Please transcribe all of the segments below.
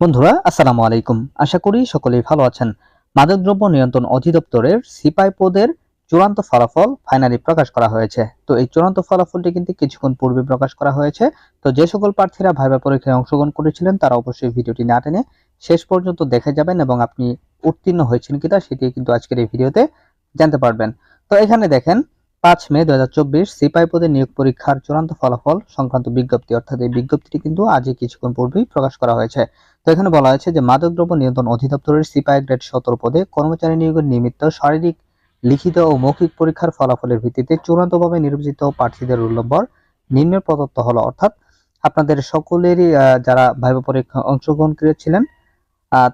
বন্ধুরা, আসসালামু আলাইকুম। আশা করি সকলেই ভালো আছেন। মাদকদ্রব্য নিয়ন্ত্রণ অধিদপ্তরের সিপাই পদের চূড়ান্ত ফলাফল ফাইনালি প্রকাশ করা হয়েছে। তো এই চূড়ান্ত ফলাফলটি কিন্তু কিছুক্ষণ পূর্বে প্রকাশ করা হয়েছে। তো যে সকল প্রার্থীরা ভাইবা পরীক্ষায় অংশগ্রহণ করেছিলেন, তারা অবশ্যই ভিডিওটি না টেনে শেষ পর্যন্ত দেখে যাবেন এবং আপনি উত্তীর্ণ হয়েছেন কিনা সেটি কিন্তু আজকের এই ভিডিওতে জানতে পারবেন। তো এখানে দেখেন পাঁচ মে দু হাজার চব্বিশ সিপাই পদে নিয়োগ পরীক্ষার চূড়ান্ত ফলাফল সংক্রান্ত বিজ্ঞপ্তি। অর্থাৎ এই বিজ্ঞপ্তিটি কিন্তু আজই কিছুক্ষণ পূর্বেই প্রকাশ করা হয়েছে। তো এখানে বলা হয়েছে যে মাদকদ্রব্য নিয়ন্ত্রণ অধিদপ্তরের সিপাই গ্রেড সতেরো পদে কর্মচারী নিয়োগের নিমিত্ত শারীরিক, লিখিত ও মৌখিক পরীক্ষার ফলাফলের ভিত্তিতে চূড়ান্তভাবে নির্বাচিত প্রার্থীদের রোল নম্বর নিম্নে প্রদত্ত হলো। অর্থাৎ আপনাদের সকলেরই যারা ভাইবা পরীক্ষা অংশগ্রহণ করেছিলেন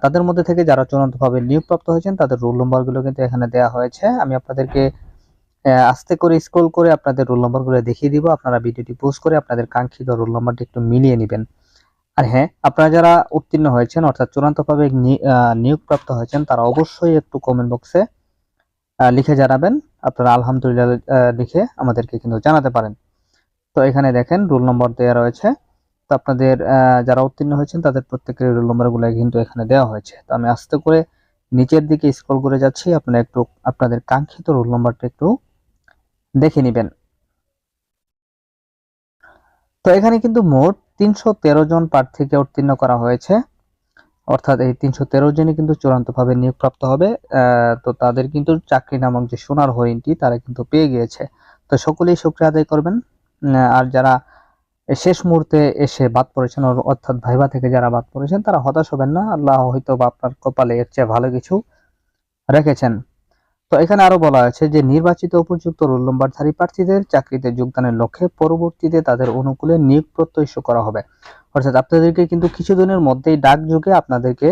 তাদের মধ্যে থেকে যারা চূড়ান্তভাবে নিয়োগপ্রাপ্ত হয়েছেন, তাদের রোল নম্বরগুলো কিন্তু এখানে দেওয়া হয়েছে। আমি আপনাদেরকে আস্তে করে স্ক্রল করে আপনাদের রোল নম্বরগুলো দেখিয়ে দিব। আপনারা ভিডিওটি পোস্ট করে আপনাদের কাঙ্ক্ষিত রোল নম্বরটি একটু মিলিয়ে নেবেন। আর হ্যাঁ আপনারা যারা উত্তীর্ণ হয়েছেন, অর্থাৎ চূড়ান্তভাবে নিয়োগপ্রাপ্ত হয়েছেন, তারা অবশ্যই একটু কমেন্ট বক্সে লিখে জানাবেন। আপনারা আলহামদুলিল্লাহ লিখে আমাদেরকে কিন্তু জানাতে পারেন। তো এখানে দেখেন রোল নম্বর দেওয়া রয়েছে। তো আপনাদের যারা উত্তীর্ণ হয়েছেন, তাদের প্রত্যেকের রোল নম্বরগুলো কিন্তু এখানে দেওয়া হয়েছে। তো আমি আস্তে করে নিচের দিকে স্ক্রল করে যাচ্ছি। আপনারা একটু, আপনাদের কাঙ্ক্ষিত রোল নম্বরটা একটু দেখে নেবেন। তো এখানে কিন্তু মোট তিনশো তেরো জন প্রার্থীকে উত্তীর্ণ করা হয়েছে। অর্থাৎ এই তিনশো তেরো জনই কিন্তু চূড়ান্তভাবে নিয়োগপ্রাপ্ত হবে। তো তাদের কিন্তু চাকরি নামক যে সোনার হরিণটি, তারা কিন্তু পেয়ে গিয়েছে। তো সকলেই শুক্রিয়া আদায় করবেন। আর যারা শেষ মুহূর্তে এসে বাদ পড়েছেন, অর- অর্থাৎ ভাইবা থেকে যারা বাদ পড়েছেন, তারা হতাশ হবেন না। আল্লাহ হয়তো বা আপনার কপালে এর চেয়ে ভালো কিছু রেখেছেন। তো এখানে আরও বলা হয়েছে যে, নির্বাচিত উপযুক্ত রোল নম্বরধারী প্রার্থীদের চাকরিতে যোগদানের লক্ষ্যে পরবর্তীতে তাদের অনুকূলে নিয়োগ প্রত্যয়শ করা হবে। অর্থাৎ আপনাদেরকে কিন্তু কিছুদিনের মধ্যেই ডাকযোগে আপনাদেরকে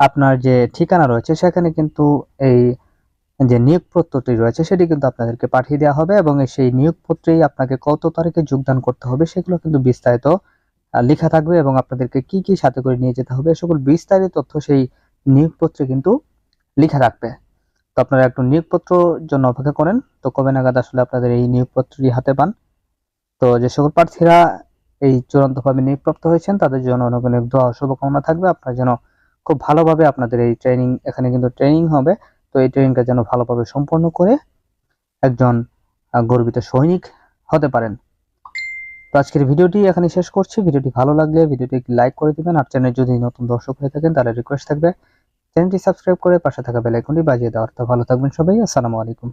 আপনার যে ঠিকানা রয়েছে, সেখানে কিন্তু এই যে নিয়োগপত্রটি রয়েছে, সেটি কিন্তু আপনাদেরকে পাঠিয়ে দেওয়া হবে এবং সেই নিয়োগপত্রেই আপনাকে কত তারিখে যোগদান করতে হবে সেগুলো কিন্তু বিস্তারিত লেখা থাকবে এবং আপনাদেরকে কি কি সাথে করে নিয়ে যেতে হবে সকল বিস্তারিত তথ্য সেই নিয়োগপত্রে কিন্তু লেখা থাকবে। তো আপনারা একটু নিয়োগপত্রর জন্য অপেক্ষা করেন। তো কবে নাগাদ আসলে আপনাদের এই নিয়োগপত্রটি হাতে পান? তো যে সকল প্রার্থীরা এই চূড়ান্তভাবে নিয়োগপ্রাপ্ত হয়েছেন, তাদের জন্য অনেক অনেক দোয়া শুভকামনা থাকবে। আপনারা যেন খুব ভালোভাবে আপনাদের এই ট্রেনিং, এখানে কিন্তু ট্রেনিং হবে। তো এই ট্রেনিংটা যেন ভালোভাবে সম্পন্ন করে একজন গর্বিত সৈনিক হতে পারেন। তো আজকের ভিডিওটি এখানে শেষ করছি। ভিডিওটি ভালো লাগলে ভিডিওটি লাইক করে দিবেন। আর চ্যানেল যদি নতুন দর্শক হয়ে থাকেন, তাহলে রিকোয়েস্ট থাকবে চ্যানেলটি সাবস্ক্রাইব করে পাশে থাকা বেল আইকনটি বাজিয়ে দেওয়ার তো ভালো থাকবেন সবাই, আসসালামু আলাইকুম।